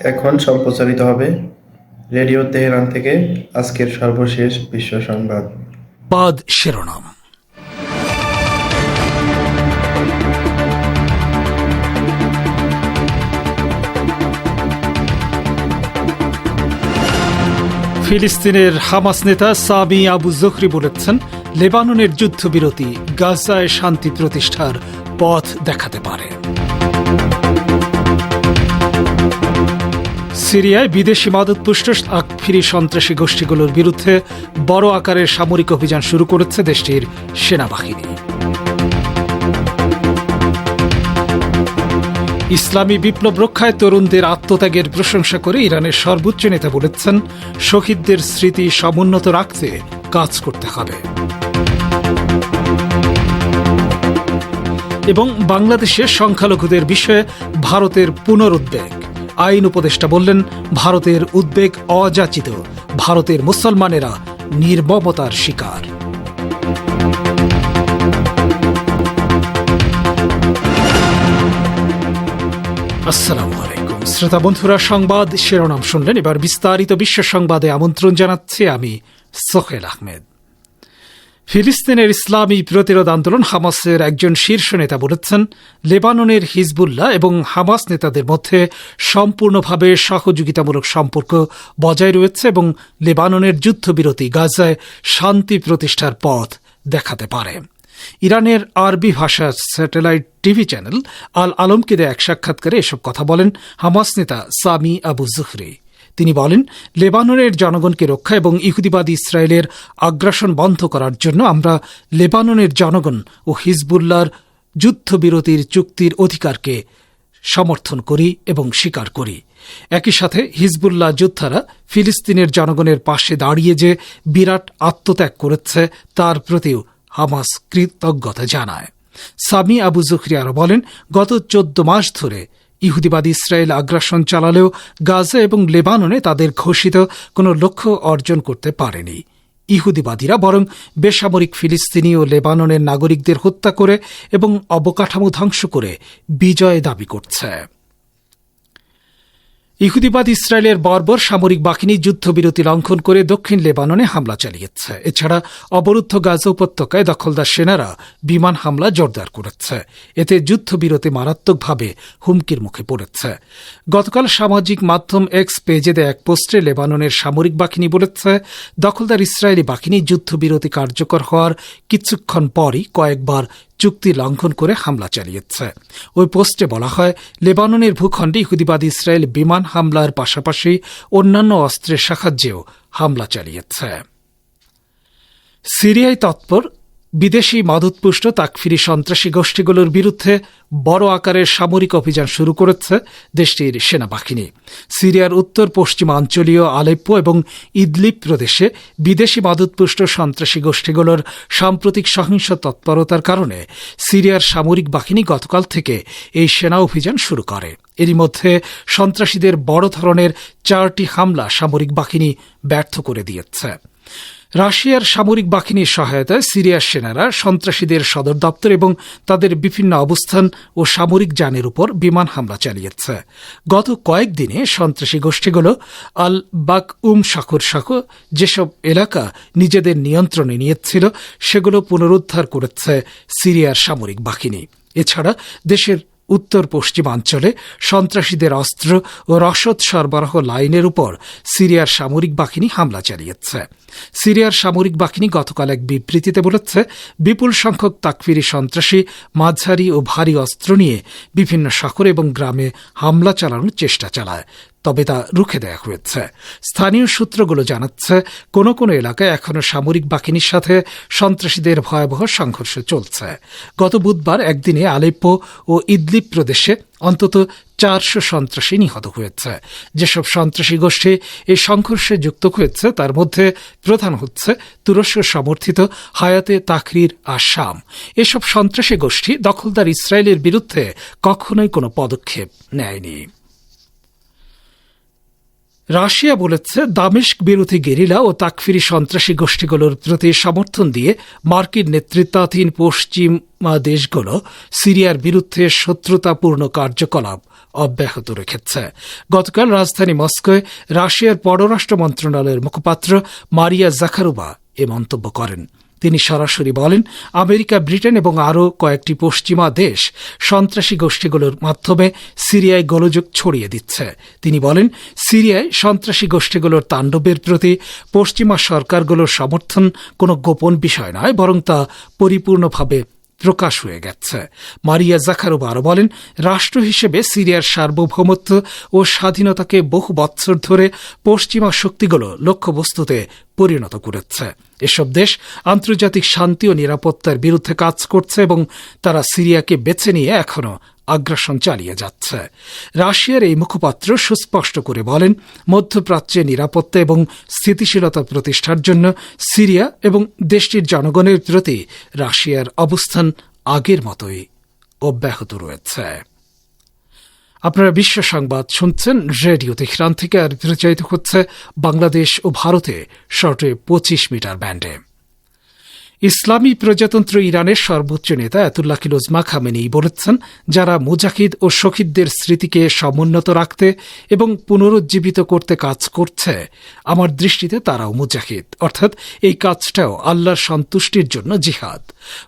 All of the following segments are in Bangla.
এখন সম্প্রচারিত হবে রেডিও তেহরান থেকে আজকের সর্বশেষ বিশ্ব সংবাদ। পদ শিরোনাম। ফিলিস্তিনের হামাস নেতা সামি আবু জখরি বলেছেন, লেবাননের যুদ্ধবিরতি গাজায় শান্তি প্রতিষ্ঠার পথ দেখাতে পারে। সিরিয়ায় বিদেশি মাদকপুষ্ট আকফিরি সন্ত্রাসী গোষ্ঠীগুলোর বিরুদ্ধে বড় আকারের সামরিক অভিযান শুরু করেছে দেশটির সেনাবাহিনী। ইসলামী বিপ্লব রক্ষায় তরুণদের আত্মত্যাগের প্রশংসা করে ইরানের সর্বোচ্চ নেতা বলেছেন, শহীদদের স্মৃতি সমুন্নত রাখতে কাজ করতে হবে। এবং বাংলাদেশের সংখ্যালঘুদের বিষয়ে ভারতের পুনরুদ্বেগ। আইন উপদেষ্টা বললেন, ভারতের উদ্বেগ অযাচিত। ভারতের মুসলমানেরা নির্মমতার শিকার। শ্রোতা বন্ধুরা, সংবাদ শিরোনাম শুনলেন। এবার বিস্তারিত বিশ্ব সংবাদে আমন্ত্রণ জানাচ্ছি আমি সোহেল আহমেদ। ফিলিস্তিনের ইসলামী প্রতিরোধ আন্দোলন হামাসের একজন শীর্ষ নেতা বলেছেন, লেবাননের হিজবুল্লাহ এবং হামাস নেতাদের মধ্যে সম্পূর্ণভাবে সহযোগিতামূলক সম্পর্ক বজায় রয়েছে এবং লেবাননের যুদ্ধবিরতি গাজায় শান্তি প্রতিষ্ঠার পথ দেখাতে পারে। ইরানের আরবি ভাষার স্যাটেলাইট টিভি চ্যানেল আল আলমকে দেয়া এক সাক্ষাৎকারে এসব কথা বলেন হামাস নেতা সামি আবু জুহরি। তিনি বলেন, লেবাননের জনগণকে রক্ষা এবং ইহুদিবাদী ইসরায়েলের আগ্রাসন বন্ধ করার জন্য আমরা লেবাননের জনগণ ও হিজবুল্লার যুদ্ধবিরতির চুক্তির অধিকারকে সমর্থন করি এবং স্বীকার করি। একই সাথে হিজবুল্লাহ যোদ্ধারা ফিলিস্তিনের জনগণের পাশে দাঁড়িয়ে যে বিরাট আত্মত্যাগ করেছে, তার প্রতিও হামাস কৃতজ্ঞতা জানায়। সামি আবু জুখরি আরও বলেন, গত চোদ্দ মাস ধরে ইহুদিবাদী ইসরায়েল আগ্রাসন চালালেও গাজা এবং লেবাননে তাদের ঘোষিত কোনো লক্ষ্য অর্জন করতে পারেনি। ইহুদিবাদীরা বরং বেসামরিক ফিলিস্তিনি ও লেবাননের নাগরিকদের হত্যা করে এবং অবকাঠামো ধ্বংস করে বিজয় দাবি করছে। ইহুদিবাদ ইসরায়েলের বর্বর সামরিক বাহিনী যুদ্ধবিরতি লঙ্ঘন করে দক্ষিণ লেবাননে হামলা চালিয়েছে। এছাড়া অবরুদ্ধ গাজা উপত্যকায় দখলদার সেনারা বিমান হামলা জোরদার করেছে। এতে যুদ্ধবিরতি মারাত্মকভাবে হুমকির মুখে পড়েছে। গতকাল সামাজিক মাধ্যম এক্স পেজে এক পোস্টে লেবাননের সামরিক বাহিনী বলেছে, দখলদার ইসরায়েলি বাহিনী যুদ্ধবিরতি কার্যকর হওয়ার কিছুক্ষণ পরই কয়েকবার চুক্তি লঙ্ঘন করে হামলা চালিয়েছে। ওই পোস্টে বলা হয়, লেবাননের ভূখণ্ডে ইহুদিবাদ ইসরায়েল বিমান হামলার পাশাপাশি অন্যান্য অস্ত্রের সাহায্যেও হামলা চালিয়েছে। সিরিয়ায় তৎপর বিদেশি মাদুৎপুষ্ট তাকফিরি সন্ত্রাসী গোষ্ঠীগুলোর বিরুদ্ধে বড় আকারের সামরিক অভিযান শুরু করেছে দেশটির সেনাবাহিনী। সিরিয়ার উত্তর পশ্চিমাঞ্চলীয় আলেপ্পো এবং ইদলিপ প্রদেশে বিদেশি মাদুৎপুষ্ট সন্ত্রাসী গোষ্ঠীগুলোর সাম্প্রতিক সহিংস তৎপরতার কারণে সিরিয়ার সামরিক বাহিনী গতকাল থেকে এই সেনা অভিযান শুরু করে। এরই মধ্যে সন্ত্রাসীদের বড় ধরনের চারটি হামলা সামরিক বাহিনী ব্যর্থ করে দিয়েছে। রাশিয়ার সামরিক বাহিনীর সহায়তায় সিরিয়ার সেনারা সন্ত্রাসীদের সদর দপ্তর এবং তাদের বিভিন্ন অবস্থান ও সামরিক যানের উপর বিমান হামলা চালিয়েছে। গত কয়েকদিনে সন্ত্রাসী গোষ্ঠীগুলো আল বাক উম শাকুর শাখ যেসব এলাকা নিজেদের নিয়ন্ত্রণে নিয়েছিল, সেগুলো পুনরুদ্ধার করেছে সিরিয়ার সামরিক বাহিনী। এছাড়া দেশের উত্তর পশ্চিমাঞ্চলে সন্ত্রাসীদের অস্ত্র ও রসদ সরবরাহ লাইনের উপর সিরিয়ার সামরিক বাহিনী হামলা চালিয়েছে। সিরিয়ার সামরিক বাহিনী গতকাল এক বিবৃতিতে বলেছে, বিপুল সংখ্যক তাকফিরি সন্ত্রাসী, মাঝারি ও ভারী অস্ত্র নিয়ে বিভিন্ন শহর এবং গ্রামে হামলা চালানোর চেষ্টা চালায়, তবে তা রুখে দেওয়া হয়েছে। স্থানীয় সূত্রগুলো জানাচ্ছে, কোনো কোনো এলাকায় এখনও সামরিক বাহিনীর সাথে সন্ত্রাসীদের ভয়াবহ সংঘর্ষ চলছে। গত বুধবার একদিনে আলেপ্পো ও ইদলিপ প্রদেশে অন্তত চারশো সন্ত্রাসী নিহত হয়েছে। যেসব সন্ত্রাসী গোষ্ঠী এই সংঘর্ষে যুক্ত হয়েছে, তার মধ্যে প্রধান হচ্ছে তুরস্ক সমর্থিত হায়াতে তাকরির আসাম। এসব সন্ত্রাসী গোষ্ঠী দখলদার ইসরায়েলের বিরুদ্ধে কখনোই কোনো পদক্ষেপ নেয়নি। রাশিয়া বলেছে, দামেস্ক বিরোধী গেরিলা ও তাকফিরি সন্ত্রাসী গোষ্ঠীগুলোর প্রতি সমর্থন দিয়ে মার্কিন নেতৃত্বাধীন পশ্চিমা দেশগুলো সিরিয়ার বিরুদ্ধে শত্রুতাপূর্ণ কার্যকলাপ অব্যাহত রেখেছে। গতকাল রাজধানী মস্কোয় রাশিয়ার পররাষ্ট্র মন্ত্রণালয়ের মুখপাত্র মারিয়া জাখারুবা এ মন্তব্য করেন। তিনি সরাসরি বলেন, আমেরিকা, ব্রিটেন এবং আরও কয়েকটি পশ্চিমা দেশ সন্ত্রাসী গোষ্ঠীগুলোর মাধ্যমে সিরিয়ায় গোলযোগ ছড়িয়ে দিচ্ছে। তিনি বলেন, সিরিয়ায় সন্ত্রাসী গোষ্ঠীগুলোর তাণ্ডবের প্রতি পশ্চিমা সরকারগুলোর সমর্থন কোনো গোপন বিষয় নয়, বরং তা পরিপূর্ণভাবে প্রকাশ হয়ে গেছে মারিয়া জাখারোবা আরও বলেন, রাষ্ট্র হিসেবে সিরিয়ার সার্বভৌমত্ব ও স্বাধীনতাকে বহু বৎসর ধরে পশ্চিমা শক্তিগুলো লক্ষ্যবস্তুতে পরিণত করেছে। এসব দেশ আন্তর্জাতিক শান্তি ও নিরাপত্তার বিরুদ্ধে কাজ করছে এবং তারা সিরিয়াকে বেছে নিয়ে এখনও আগ্রাসন চালিয়ে যাচ্ছে। রাশিয়ার এই মুখপাত্র সুস্পষ্ট করে বলেন, মধ্যপ্রাচ্যে নিরাপত্তা এবং স্থিতিশীলতা প্রতিষ্ঠার জন্য সিরিয়া এবং দেশটির জনগণের প্রতি রাশিয়ার অবস্থান আগের মতোই অব্যাহত রয়েছে। আপনারা বিশ্ব সংবাদ শুনছেন, রেডিও তেহরান থেকে আর প্রচারিত হচ্ছে বাংলাদেশ ও ভারতে শর্টে পঁচিশ মিটার ব্যান্ডে। ইসলামী প্রজাতন্ত্র ইরানের সর্বোচ্চ নেতা এতুল্লাহ কিলোজমা খামেনি বলেছেন, যারা মুজাহিদ ও শহীদদের স্মৃতিকে সমুন্নত রাখতে এবং পুনরুজ্জীবিত করতে কাজ করছে, আমার দৃষ্টিতে তারাও মুজাহিদ। অর্থাৎ এই কাজটাও আল্লাহর সন্তুষ্টির জন্য জিহাদ।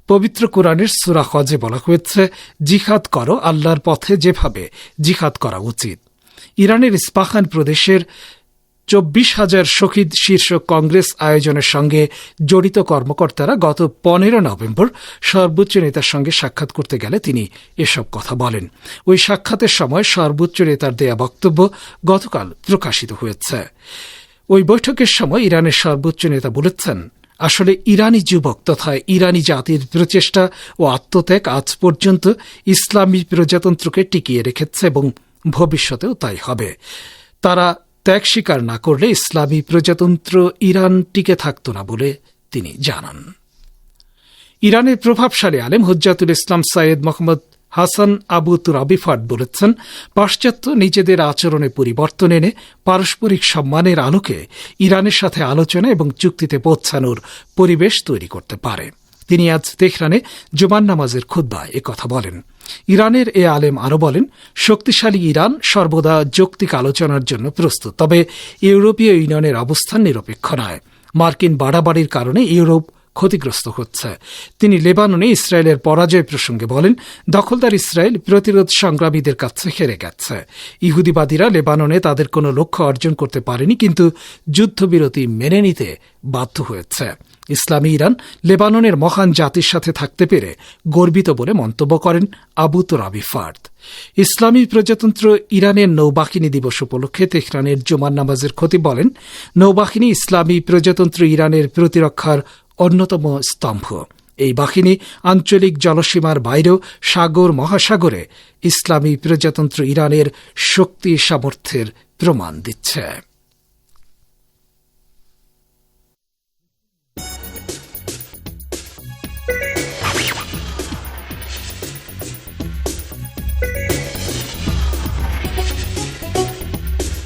পবিত্র কোরআনের সুরা হজে বলা হয়েছে, জিহাদ করো আল্লাহর পথে যেভাবে, জিহাদ করা উচিত। ইরানের ইস্পাহান প্রদেশের চব্বিশ হাজার শহীদ শীর্ষক কংগ্রেস আয়োজনের সঙ্গে জড়িত কর্মকর্তারা গত পনেরো নভেম্বর সর্বোচ্চ নেতার সঙ্গে সাক্ষাৎ করতে গেলে তিনি এসব কথা বলেন। ওই সাক্ষাতের সময় সর্বোচ্চ নেতার দেয়া বক্তব্য গতকাল প্রকাশিত হয়েছে। ওই বৈঠকের সময় ইরানের সর্বোচ্চ নেতা বলেছেন, আসলে ইরানি যুবক তথা ইরানি জাতির প্রচেষ্টা ও আত্মত্যাগ আজ পর্যন্ত ইসলামী প্রজাতন্ত্রকে টিকিয়ে রেখেছে এবং ভবিষ্যতেও তাই হবে। তারা ত্যাগ স্বীকার না করলে ইসলামী প্রজাতন্ত্র ইরান টিকে থাকত না বলে তিনি জানান। ইরানের প্রভাবশালী আলেম হজ্জাতুল ইসলাম সাইয়েদ মোহাম্মদ হাসান আবু তুরাবিফাট বলেছেন, পাশ্চাত্য নিজেদের আচরণে পরিবর্তন এনে পারস্পরিক সম্মানের আলোকে ইরানের সাথে আলোচনা এবং চুক্তিতে পৌঁছানোর পরিবেশ তৈরি করতে পারে। তিনি আজ তেহরানে জুমান নামাজের খুদ্বায় কথা বলেন। ইরানের এ আলেম আরও বলেন, শক্তিশালী ইরান সর্বদা যৌক্তিক আলোচনার জন্য প্রস্তুত, তবে ইউরোপীয় ইউনিয়নের অবস্থান নিরপেক্ষ নয়। মার্কিন বাড়াবাড়ির কারণে ইউরোপ ক্ষতিগ্রস্ত হচ্ছে। তিনি লেবাননে ইসরায়েলের পরাজয় প্রসঙ্গে বলেন, দখলদার ইসরায়েল প্রতিরোধ সংগ্রামীদের কাছে হেরে গেছে। ইহুদিবাদীরা লেবাননে তাদের কোনো লক্ষ্য অর্জন করতে পারেনি, কিন্তু যুদ্ধবিরতি মেনে নিতে বাধ্য হয়েছে। ইসলামী ইরান লেবাননের মহান জাতির সাথে থাকতে পেরে গর্বিত বলে মন্তব্য করেন আবু তোরাবি ফার্দ। ইসলামী প্রজাতন্ত্র ইরানের নৌবাহিনী দিবস উপলক্ষে তেহরানের জুমার নামাজের ক্ষতি বলেন, নৌবাহিনী ইসলামী প্রজাতন্ত্র ইরানের প্রতিরক্ষার অন্যতম স্তম্ভ। এই বাহিনী আঞ্চলিক জলসীমার বাইরেও সাগর, মহাসাগরে ইসলামী প্রজাতন্ত্র ইরানের শক্তি সামর্থ্যের প্রমাণ দিচ্ছে।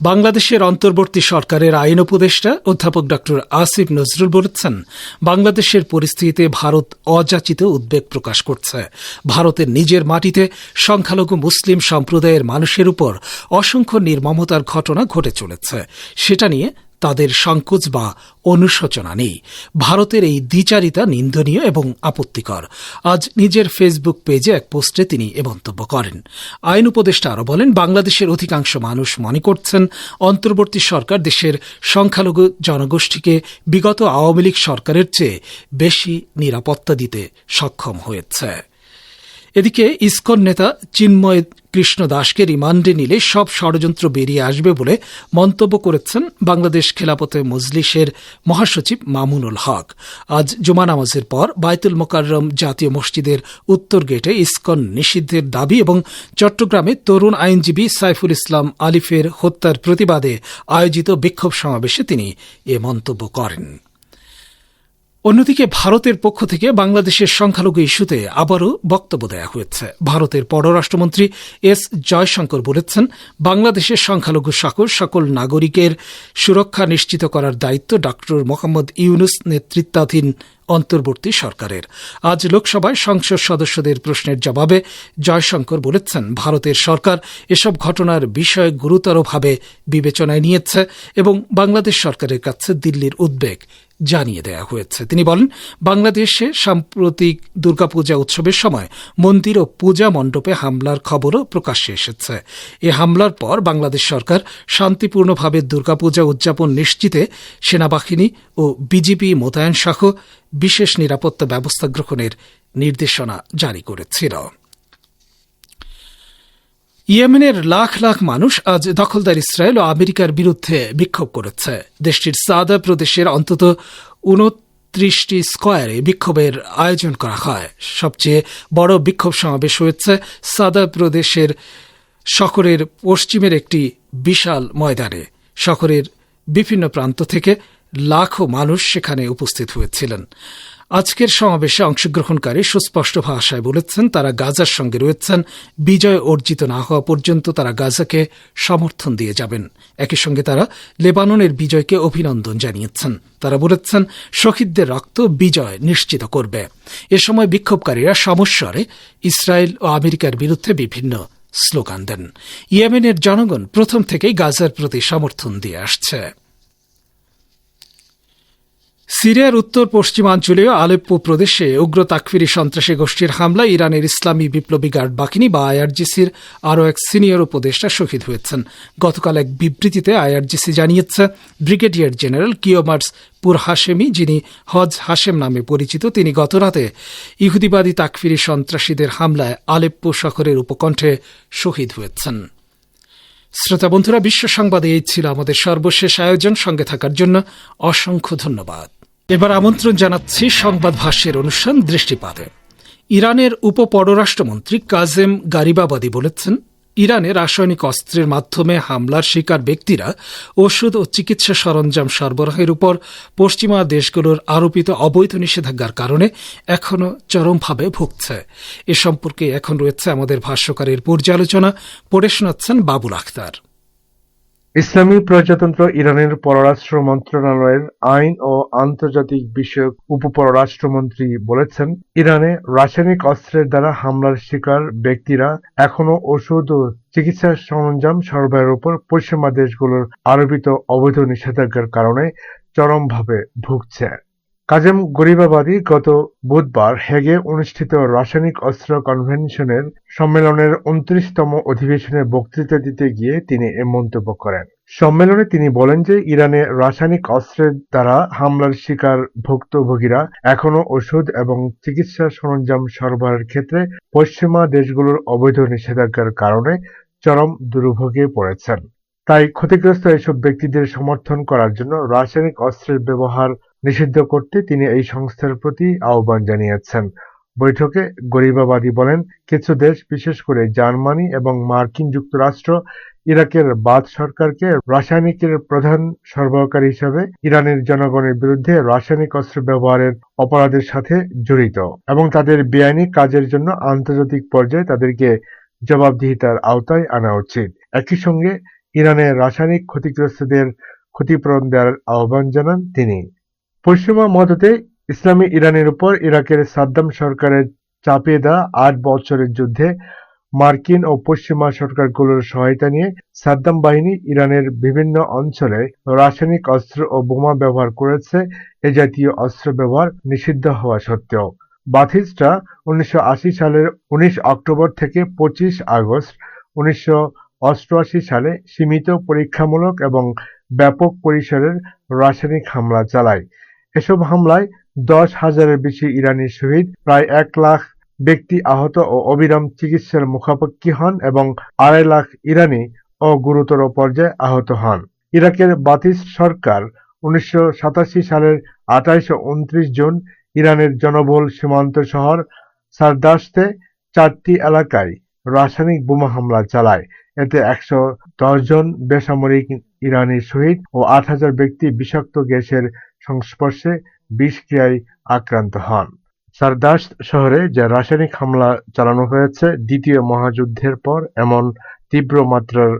বাংলাদেশের অন্তর্বর্তী সরকারের আইন উপদেষ্টা অধ্যাপক ড. আসিফ নজরুল বলেছেন, বাংলাদেশের পরিস্থিতিতে ভারত অযাচিত উদ্বেগ প্রকাশ করছে। ভারতের নিজের মাটিতে সংখ্যালঘু মুসলিম সম্প্রদায়ের মানুষের উপর অসংখ্য নির্মমতার ঘটনা ঘটে চলেছে। সেটা নিয়ে তাদের সংকোচ বা অনুশোচনা নেই। ভারতের এই দ্বিচারিতা নিন্দনীয় এবং আপত্তিকর। আজ নিজের ফেসবুক পেজে এক পোস্টে তিনি এ মন্তব্য করেন। আইন উপদেষ্টা আরও বলেন, বাংলাদেশের অধিকাংশ মানুষ মনে করছেন, অন্তর্বর্তী সরকার দেশের সংখ্যালঘু জনগোষ্ঠীকে বিগত আওয়ামী লীগ সরকারের চেয়ে বেশি নিরাপত্তা দিতে সক্ষম হয়েছে। এদিকে ইসকন নেতা চিন্ময় কৃষ্ণ দাসকে রিমান্ডে নিলে সব ষড়যন্ত্র বেরিয়ে আসবে বলে মন্তব্য করেছেন বাংলাদেশ খেলাপথে মজলিসের মহাসচিব মামুনুল হক। আজ জুমা নামাজের পর বায়তুল মোকাররম জাতীয় মসজিদের উত্তর গেটে ইসকন নিষিদ্ধের দাবি এবং চট্টগ্রামে তরুণ আইনজীবী সাইফুল ইসলাম আলিফের হত্যার প্রতিবাদে আয়োজিত বিক্ষোভ সমাবেশে তিনি এ মন্তব্য করেন। অন্যদিকে ভারতের পক্ষ থেকে বাংলাদেশের সংখ্যালঘু ইস্যুতে আবারও বক্তব্য দেওয়া হয়েছে। ভারতের পররাষ্ট্রমন্ত্রী এস জয়শঙ্কর বলেছেন, বাংলাদেশের সংখ্যালঘু সকল সকল নাগরিকের সুরক্ষা নিশ্চিত করার দায়িত্ব ড মোহাম্মদ ইউনুস নেতৃত্বাধীন অন্তর্বর্তী সরকারের। আজ লোকসভায় সংসদ সদস্যদের প্রশ্নের জবাবে জয়শঙ্কর বলেছেন, ভারতের সরকার এসব ঘটনার বিষয় গুরুতরভাবে বিবেচনায় নিয়েছে এবং বাংলাদেশ সরকারের কাছে দিল্লির উদ্বেগ জানিয়ে দেওয়া হয়েছে। তিনি বলেন, বাংলাদেশে সাম্প্রতিক দুর্গাপূজা উৎসবের সময় মন্দির ও পূজা মণ্ডপে হামলার খবরও প্রকাশ্যে এসেছে। এ হামলার পর বাংলাদেশ সরকার শান্তিপূর্ণভাবে দুর্গাপূজা উদযাপন নিশ্চিতে সেনাবাহিনী ও বিজিবি মোতায়েন সহ বিশেষ নিরাপত্তা ব্যবস্থা গ্রহণের নির্দেশনা জারি করেছিল। ইয়েমেনের লাখ লাখ মানুষ আজ দখলদার ইসরায়েল ও আমেরিকার বিরুদ্ধে বিক্ষোভ করেছে। দেশটির সাদা প্রদেশের অন্তত উনত্রিশটি স্কোয়ারে বিক্ষোভের আয়োজন করা হয়। সবচেয়ে বড় বিক্ষোভ সমাবেশ হয়েছে সাদা প্রদেশের শহরের পশ্চিমের একটি বিশাল ময়দানে। শহরের বিভিন্ন প্রান্ত থেকে লাখো মানুষ সেখানে উপস্থিত হয়েছিলেন। আজকের সমাবেশে অংশগ্রহণকারী সুস্পষ্ট ভাষায় বলেছেন, তারা গাজার সঙ্গে রয়েছেন, বিজয় অর্জিত না হওয়া পর্যন্ত তারা গাজাকে সমর্থন দিয়ে যাবেন। একই সঙ্গে তারা লেবাননের বিজয়কে অভিনন্দন জানিয়েছেন। তারা বলেছেন, শহীদদের রক্ত বিজয় নিশ্চিত করবে। এ সময় বিক্ষোভকারীরা সমস্বরে ইসরায়েল ও আমেরিকার বিরুদ্ধে বিভিন্ন স্লোগান দেন। ইয়েমেনের জনগণ প্রথম থেকেই গাজার প্রতি সমর্থন দিয়ে আসছে। সিরিয়ার উত্তর পশ্চিমাঞ্চলীয় আলেপ্পো প্রদেশে উগ্র তাকফিরি সন্ত্রাসী গোষ্ঠীর হামলায় ইরানের ইসলামী বিপ্লবী গার্ড বাহিনী বা আইআরজিসির আরও এক সিনিয়র উপদেষ্টা শহীদ হয়েছেন। গতকাল এক বিবৃতিতে আইআরজিসি জানিয়েছে, ব্রিগেডিয়ার জেনারেল কিওমার্স পুর হাশেমি যিনি হজ হাশেম নামে পরিচিত, তিনি গতরাতে ইহুদিবাদী তাকফিরি সন্ত্রাসীদের হামলায় আলেপ্পো শহরের উপকণ্ঠে শহীদ হয়েছেন। শ্রোতা বন্ধুরা, বিশ্ব সংবাদে এই ছিল আমাদের সর্বশেষ আয়োজন। সঙ্গে থাকার জন্য অসংখ্য ধন্যবাদ। এবার আমন্ত্রণ জানাচ্ছি সংবাদ ভাষ্যের অনুষ্ঠান দৃষ্টিপাতে। ইরানের উপ পররাষ্ট্রমন্ত্রী কাজেম গারিবাবাদী বলেছেন, ইরানে রাসায়নিক অস্ত্রের মাধ্যমে হামলার শিকার ব্যক্তিরা ওষুধ ও চিকিৎসা সরঞ্জাম সরবরাহের উপর পশ্চিমা দেশগুলোর আরোপিত অবৈধ নিষেধাজ্ঞার কারণে এখনও চরমভাবে ভুগছে। এ সম্পর্কে এখন রয়েছে আমাদের ভাষ্যকারের পর্যালোচনা। পড়ে শোনাচ্ছেন বাবুল আখতার। ইসলামী প্রজাতন্ত্র ইরানের পররাষ্ট্র মন্ত্রণালয়ের আইন ও আন্তর্জাতিক বিষয়ক উপপররাষ্ট্রমন্ত্রী বলেছেন, ইরানে রাসায়নিক অস্ত্রের দ্বারা হামলার শিকার ব্যক্তিরা এখনও ওষুধ ও চিকিৎসার সরঞ্জাম সরবরাহের উপর পশ্চিমা দেশগুলোর আরোপিত অবৈধ নিষেধাজ্ঞার কারণে চরমভাবে ভুগছে। কাজেম গরিবাবাদী গত বুধবার হেগে অনুষ্ঠিত রাসায়নিক অস্ত্র কনভেনশনের সম্মেলনের উনত্রিশতম অধিবেশনে বক্তৃতা দিতে গিয়ে তিনি এ মন্তব্য করেন। সম্মেলনে তিনি বলেন যে ইরানে রাসায়নিক অস্ত্রের দ্বারা হামলার শিকার ভুক্তভোগীরা এখনও ওষুধ এবং চিকিৎসা সরঞ্জাম সরবরাহের ক্ষেত্রে পশ্চিমা দেশগুলোর অবৈধ নিষেধাজ্ঞার কারণে চরম দুর্ভোগে পড়েছেন। তাই ক্ষতিগ্রস্ত এসব ব্যক্তিদের সমর্থন করার জন্য রাসায়নিক অস্ত্রের ব্যবহার নিষিদ্ধ করতে তিনি এই সংস্থার প্রতি আহ্বান জানিয়েছেন। বৈঠকে গরিবাবাদী বলেন, কিছু দেশ, বিশেষ করে জার্মানি এবং মার্কিন যুক্তরাষ্ট্র, ইরাকের বাদ সরকারকে রাসায়নিকের প্রধান সরবরাহকারী হিসাবে ইরানের জনগণের বিরুদ্ধে রাসায়নিক অস্ত্র ব্যবহারের অপরাধের সাথে জড়িত এবং তাদের বেআইনি কাজের জন্য আন্তর্জাতিক পর্যায়ে তাদেরকে জবাবদিহিতার আওতায় আনা উচিত। একই সঙ্গে ইরানের রাসায়নিক ক্ষতিগ্রস্তদের ক্ষতিপূরণ দেওয়ার আহ্বান জানান তিনি। পশ্চিমা মদতে ইসলামী ইরানের উপর ইরাকের সাদ্দাম সরকারের চাপিয়ে দেওয়া আট বছরের যুদ্ধে মার্কিন ও পশ্চিমা সরকারগুলোর সহায়তা নিয়ে সাদ্দাম বাহিনী ইরানের বিভিন্ন অঞ্চলে রাসায়নিক অস্ত্র ও বোমা ব্যবহার করেছে। এ জাতীয় অস্ত্র ব্যবহার নিষিদ্ধ হওয়া সত্ত্বেও বাথিস্টা উনিশশো আশি সালের উনিশ অক্টোবর থেকে পঁচিশ আগস্ট উনিশশো অষ্টআশি সালে সীমিত পরীক্ষামূলক এবং ব্যাপক পরিসরের রাসায়নিক হামলা চালায়। এসব হামলায় দশ হাজারের বেশি ইরানি শহীদ, প্রায় এক লাখ ব্যক্তি আহত ও অবিরাম চিকিৎসার মুখাপেক্ষী হন এবং আড়াই লাখ ইরানি ও গুরুতর পর্যায়ে আহত হন। ইরাকের বাতিস সরকার উনিশশো সাতাশি সালের আঠাইশ উনত্রিশ জুন ইরানের জনবহুল সীমান্ত শহর সারদাশতে চারটি এলাকায় রাসায়নিক বোমা হামলা চালায়। এতে একশো দশ জন বেসামরিক ইরানি শহীদ ও আট হাজার ব্যক্তি বিষাক্ত গ্যাসের সংস্পর্শে বিষক্রিয়ায় আক্রান্ত হন। সারদাশ শহরে যে রাসায়নিক হামলা চালানো হয়েছে, দ্বিতীয় মহাযুদ্ধের পর এমন তীব্র মাত্রার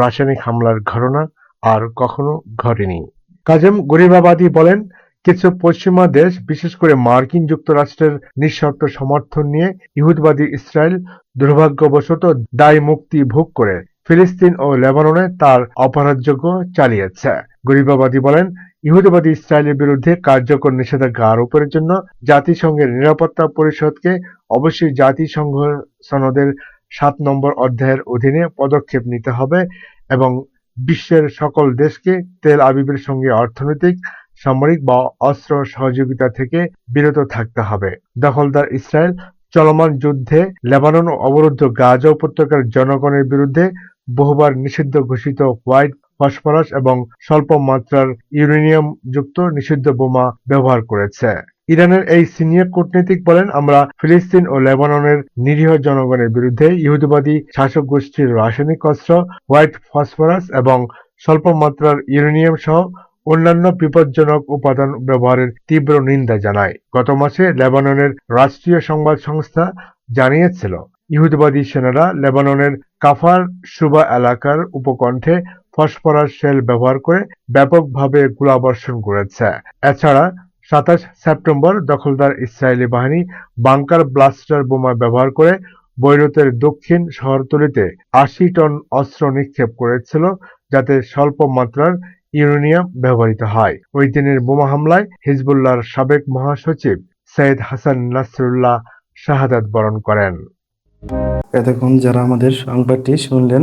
রাসায়নিক হামলার ঘটনা আর কখনো ঘটেনি। কাজেম গরিবাবাদী বলেন, কিছু পশ্চিমা দেশ, বিশেষ করে মার্কিন যুক্তরাষ্ট্রের নিঃশর্ত সমর্থন নিয়ে ইহুদবাদী ইসরায়েল দুর্ভাগ্যবশত দায় মুক্তি ভোগ করে ফিলিস্তিন ও লেবাননে তার অপরাধযোগ্য চালিয়েছে। গরিবাবাদী বলেন ইহুদিবাদী ইসরায়েলের বিরুদ্ধে কার্যকর নিষেধাজ্ঞা আরোপের জন্য জাতিসংঘের নিরাপত্তা পরিষদকে অবশ্যই জাতিসংঘ সনদের সাত নম্বর অধ্যায়ের অধীনে পদক্ষেপ নিতে হবে এবং বিশ্বের সকল দেশকে তেল আবিবের সঙ্গে অর্থনৈতিক, সামরিক বা অস্ত্র সহযোগিতা থেকে বিরত থাকতে হবে। দখলদার ইসরায়েল চলমান যুদ্ধে লেবানন অবরুদ্ধ গাজা উপত্যকার জনগণের বিরুদ্ধে বহুবার নিষিদ্ধ ঘোষিত হোয়াইট ফসফরাস এবং স্বল্প মাত্রার ইউরেনিয়াম যুক্ত নিষিদ্ধ বোমা ব্যবহার করেছে। ইরানের এই সিনিয়র কূটনীতিক বলেন, আমরা ফিলিস্তিন ও লেবাননের নিরীহ জনগণের বিরুদ্ধে ইহুদিবাদী শাসক গোষ্ঠীর রাসায়নিক অস্ত্র, হোয়াইট ফসফরাস এবং স্বল্প মাত্রার ইউরেনিয়াম সহ অন্যান্য বিপজ্জনক উপাদান ব্যবহারের তীব্র নিন্দা জানায়। গত মাসে লেবাননের রাষ্ট্রীয় সংবাদ সংস্থা জানিয়েছিল, ইহুদিবাদী সেনারা লেবাননের কাফার সুবা এলাকার উপকণ্ঠে ফসফরাস শেল ব্যবহার করে ব্যাপকভাবে গোলাবর্ষণ করেছে। এছাড়া সাতাশ সেপ্টেম্বর দখলদার ইসরায়েলি বাহিনী বাংকার ব্লাস্টার বোমা ব্যবহার করে বৈরুতের দক্ষিণ শহরতলিতে আশি টন অস্ত্র নিক্ষেপ করেছিল, যাতে স্বল্প মাত্রার ইউরেনিয়াম ব্যবহৃত হয়। ওই দিনের বোমা হামলায় হিজবুল্লাহর সাবেক মহাসচিব সৈয়দ হাসান নাসরুল্লাহ শাহাদাত বরণ করেন। এতক্ষণ যারা আমাদের সংবাদটি শুনলেন